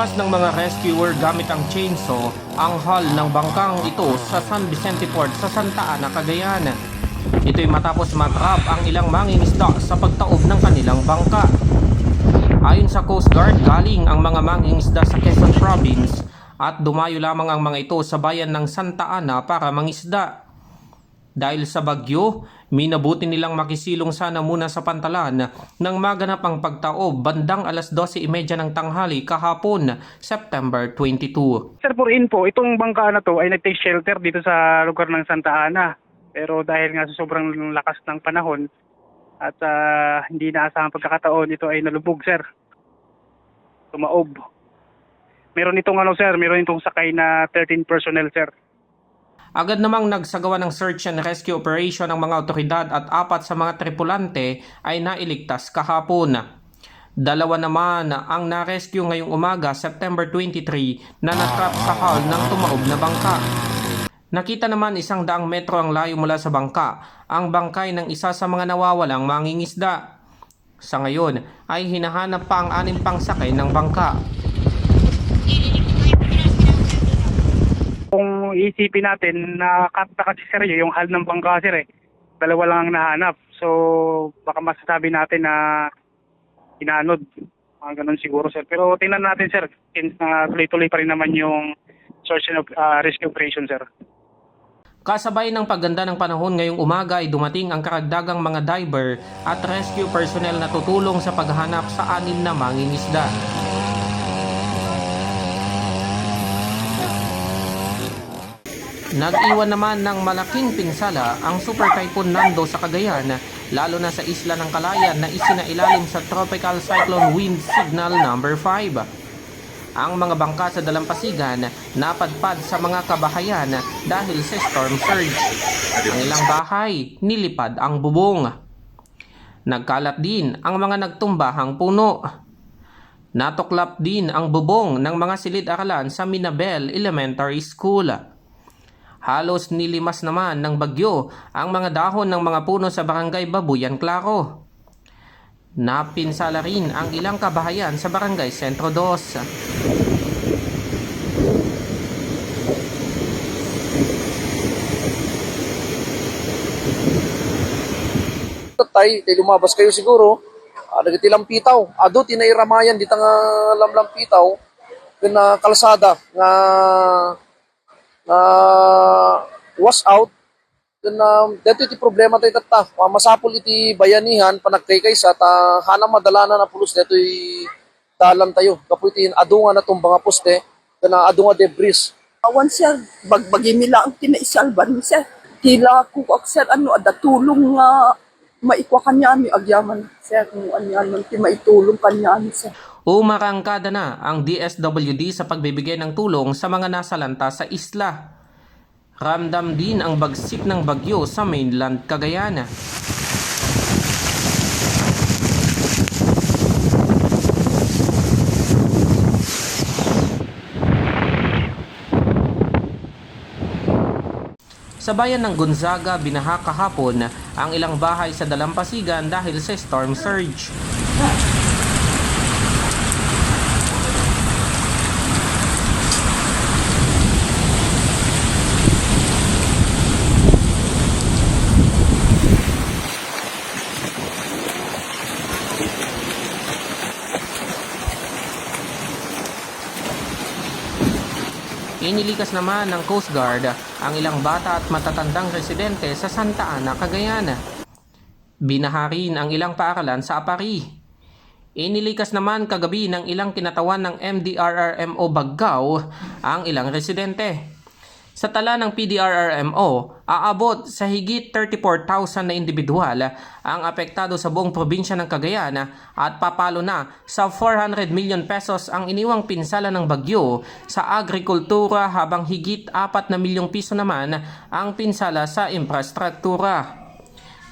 Niligtas ng mga rescuer gamit ang chainsaw ang hull ng bangkang ito sa San Vicente Port sa Santa Ana, Cagayan. Ito'y matapos matrap ang ilang mangingisda sa pagtaob ng kanilang bangka. Ayon sa Coast Guard, galing ang mga mangingisda sa Quezon Province at dumayo lamang ang mga ito sa bayan ng Santa Ana para mangisda. Dahil sa bagyo, minabuti nilang makisilong sana muna sa pantalan nang maganap ang pagtaob bandang alas 12.30 ng tanghali kahapon, September 22. Sir, for info, itong bangka na to ay nag-take shelter dito sa lugar ng Santa Ana. Pero dahil nga sa sobrang lakas ng panahon at ah, hindi naasahang pagkakataon, ito ay nalubog, sir. Tumaob. Meron itong ano, sir, meron itong sakay na 13 personnel, sir. Agad namang nagsagawa ng search and rescue operation ng mga otoridad at apat sa mga tripulante ay nailigtas kahapon. Dalawa naman ang na-rescue ngayong umaga, September 23, na natrap sa hull ng tumaob na bangka. Nakita naman isang daang metro ang layo mula sa bangka, ang bangkay ng isa sa mga nawawalang mangingisda. Sa ngayon ay hinahanap pa ang anim pang sakay ng bangka. Kung isipin natin na kapta kasi sir yung hal ng bangka sir eh. Dalawa lang ang nahanap. So baka masasabi natin na inanod. Mga ganun siguro sir. Pero tingnan natin sir since na tuloy-tuloy pa rin naman yung search and uh, rescue operation sir. Kasabay ng pagganda ng panahon ngayong umaga ay dumating ang karagdagang mga diver at rescue personnel na tutulong sa paghahanap sa anim na mangingisda. Nag-iwan naman ng malaking pinsala ang Super Typhoon Nando sa Cagayan, lalo na sa isla ng Kalayan na isinailalim sa Tropical Cyclone Wind Signal number 5. Ang mga bangka sa dalampasigan napadpad sa mga kabahayan dahil sa storm surge. Ang ilang bahay nilipad ang bubong. Nagkalat din ang mga nagtumbahang puno. Natuklap din ang bubong ng mga silid-aralan sa Minabel Elementary School. Halos nilimas naman ng bagyo ang mga dahon ng mga puno sa barangay Babuyan Claro. Napinsala rin ang ilang kabahayan sa barangay Centro 2. tay tay lumabas kayo siguro uh, nagitilang pitaw ado tinairamayan dita nga lamlam pitaw na kalsada nga nga was out. Na dito iti problema tayo tata. Uh, masapol iti bayanihan panagkay kaysa ta hana madala na pulos dito dalan tayo. Kapo iti ado nga na tong poste na ado nga debris. Awan sir, bagbagi nila ang tinaisalban ni sir. Tila ko sir, ano, ada tulong nga maikwa kanya mi agyaman. Sir, kung ano yan man, ti maitulong kanya mi sir. Umarangkada na ang DSWD sa pagbibigay ng tulong sa mga nasalanta sa isla. Ramdam din ang bagsik ng bagyo sa mainland Cagayan. Sa bayan ng Gonzaga, binaha kahapon ang ilang bahay sa dalampasigan dahil sa storm surge. Inilikas naman ng Coast Guard ang ilang bata at matatandang residente sa Santa Ana, Cagayan. Binaha rin ang ilang paaralan sa Apari. Inilikas naman kagabi ng ilang kinatawan ng MDRRMO Baggao ang ilang residente. Sa tala ng PDRRMO, aabot sa higit 34,000 na individual ang apektado sa buong probinsya ng Cagayan at papalo na sa 400 million pesos ang iniwang pinsala ng bagyo sa agrikultura habang higit 4 na milyong piso naman ang pinsala sa infrastruktura.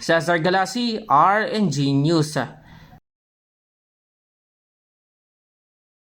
Cesar Galasi, RNG News.